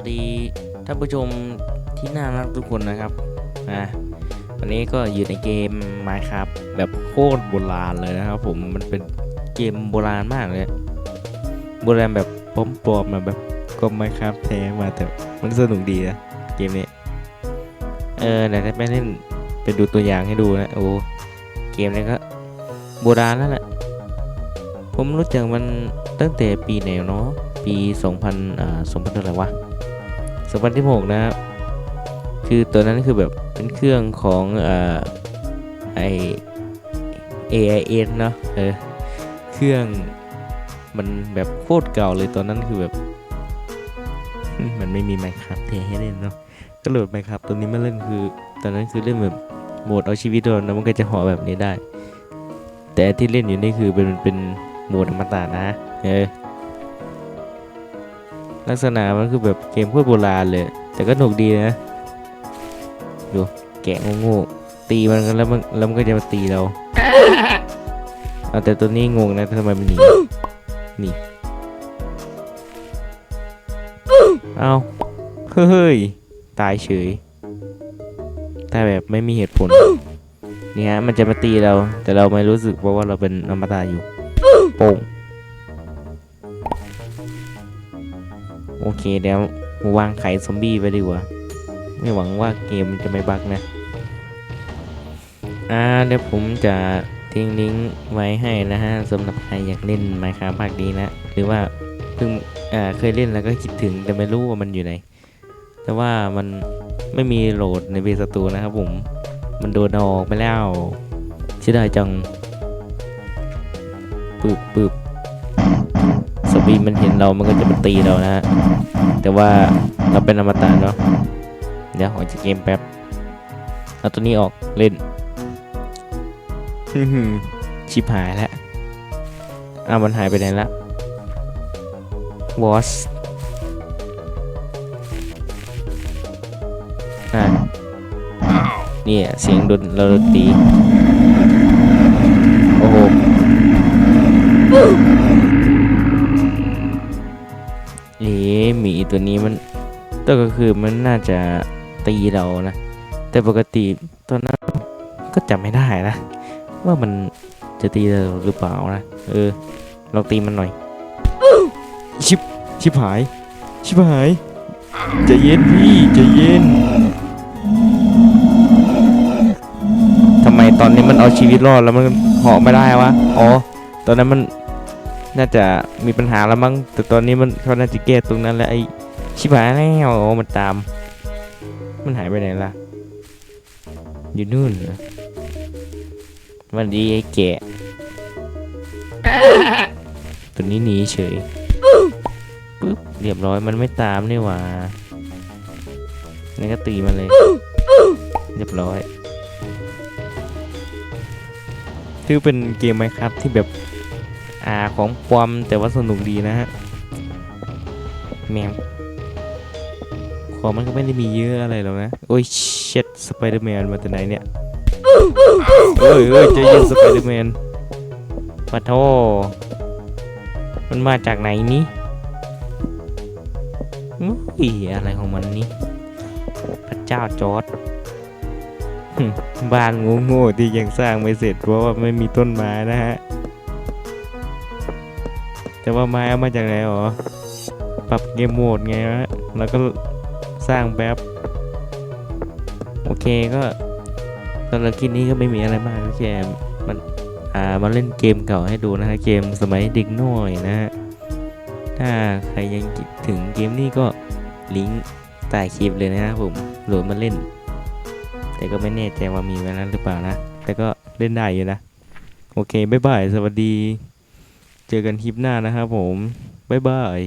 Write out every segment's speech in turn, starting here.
วัสดีท่านผู้ชมที่น่ารักทุกคนนะครับอะวันนี้ก็อยู่ในเกม Minecraft แบบโคตรโบราณเลยนะครับผมมันเป็นเกมโบราณมากเลยโบราณแบบปลอมๆมาแบบก็ Minecraft แท้มาแต่มันสนุกดีนะเกมนี้เออเดี๋ยวจะไปเล่นไปดูตัวอย่างให้ดูนะโอ้เกมนี้ก็โบราณแล้วแหละผมรู้จักมันตั้งแต่ปีไหนเนาะปี 2000อ่า2000เท่าไหร่วะ 2016นะครับคือตัวนั้นคือแบบเป็นเครื่องของอ่าไอ AIN เนาะเออเครื่องมันแบบโคตรเก่าเลยตอนนั้นคือแบบ มันไม่มี Minecraft เทให้เล่นเนาะก็โหลด Minecraft ตัวนี้มาเล่นคือ ตอนนั้นคือเล่นแบบโหมดเอาชีวิตรอดนะมันก็จะห่อแบบนี้ได้ แต่ที่เล่นอยู่นี่คือเป็นเป็นโหมดอมตะนะเออ ลักษณะมันคือแบบเกมโคตรโบราณเลย แต่ก็หนุกดีนะดูแกะโง่ๆตีมันกันแล้วมันแล้วมันก็จะมาตีเราเอาแต่ตัวนี้งงนะทำไมมันหนีหนีเอาเฮ้ยตายเฉยตายแบบไม่มีเหตุผลนี่ฮะมันจะมาตีเรา แต่เราไม่รู้สึกเพราะว่าเราเป็นอมตะอยู่โป่ง โอเคเดี๋ยววางไข่ซอมบี้ไปดีกว่า ไม่หวังว่าเกมจะไม่บักนะ อ่าเดี๋ยวผมจะทิ้งลิงก์ไว้ให้นะฮะสำหรับใครอยากเล่น Minecraft ภาคนี้นะ หรือว่าเพิ่งเคยเล่นแล้วก็คิดถึงแต่ไม่รู้ว่ามันอยู่ไหน แต่ว่ามันไม่มีโหลดในเบสตูนะครับผม มันโดนอออกไปแล้วเสียดายจังปึบปึบ สบีมันเห็นเรา มันก็จะมาตีเรานะฮะ แต่ว่าเราเป็นอมตะเนาะ เดี๋ยวออกจากเกมแป๊บ เอาตัวนี้ออกเล่นชิบหายแล้วอ้าวมันหายไปไหนละวอสอะเนี่ยเสียงดนเราดนต ตัวนี้มันตัวก็คือมันน่าจะตีเรานะ แต่ปกติตอนนั้นก็จำไม่ได้นะ ว่ามันจะตีเราหรือเปล่านะ เออลองตีมันหน่อย ชิบชิบหาย ชิบหายจะเย็นพี่จะเย็นทำไมตอนนี้มันเอาชีวิตรอดแล้วมันเหาะไม่ได้วะ อ๋อ ตอนนั้นมัน น่าจะมีปัญหาแล้วมั้งแต่ตอนนี้มันเขาน่าจะแก้ตรงนั้นแล้วไอ้ชิบหายแล้วโอ้มันตาม มันหายไปไหนล่ะ อยู่นู่นเหรอวันดีไอ้แกะตัวนี้หนีเฉยปึ๊บเรียบร้อยมันไม่ตามนี่หว่านี่ก็ตีมันเลย เรียบร้อยคือเป็นเกมไหมครับที่แบบ อ่าของปลอมแต่ว่าสนุกดีนะฮะแมวของมันก็ไม่ได้มีเยอะอะไรหรอกนะ โอ้ยเช็ดสไปเดอร์แมนมาแต่ไหนเนี่ยเอ้ยเอ้ยจะยินสไปเดอร์แมนปะโทมันมาจากไหนนี่อุ้ยอะไรของมันนี่พระเจ้าจอร์ดบ้านโง่ๆที่ยังสร้างไม่เสร็จเพราะว่าไม่มีต้นไม้นะฮะ แต่ว่าไม้เอามาจากไหนหรอ ปรับเกมโหมดไงวะแล้วก็สร้างแบบ โอเคก็สำหรับคลิปนี้ก็ไม่มีอะไรมากแค่มันอ่ามาเล่นเกมเก่าให้ดูนะฮะ เกมสมัยเด็กน้อยนะฮะ ถ้าใครยังคิดถึงเกมนี้ก็ลิงก์ใต้คลิปเลยนะครับผมโหลดมาเล่น แต่ก็ไม่แน่ใจว่ามีไว้นั้นหรือเปล่านะ แต่ก็เล่นได้อยู่นะ โอเค บ๊ายบาย สวัสดี เจอกันคลิปหน้านะครับผม บ๊ายบาย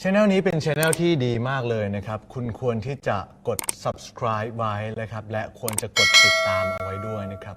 ช anel นี้เป็นช anel ที่ดีมากเลยนะครับ คุณควรที่จะกด subscribe ไว้นะครับ และควรจะกดติดตามเอาไว้ด้วยนะครับ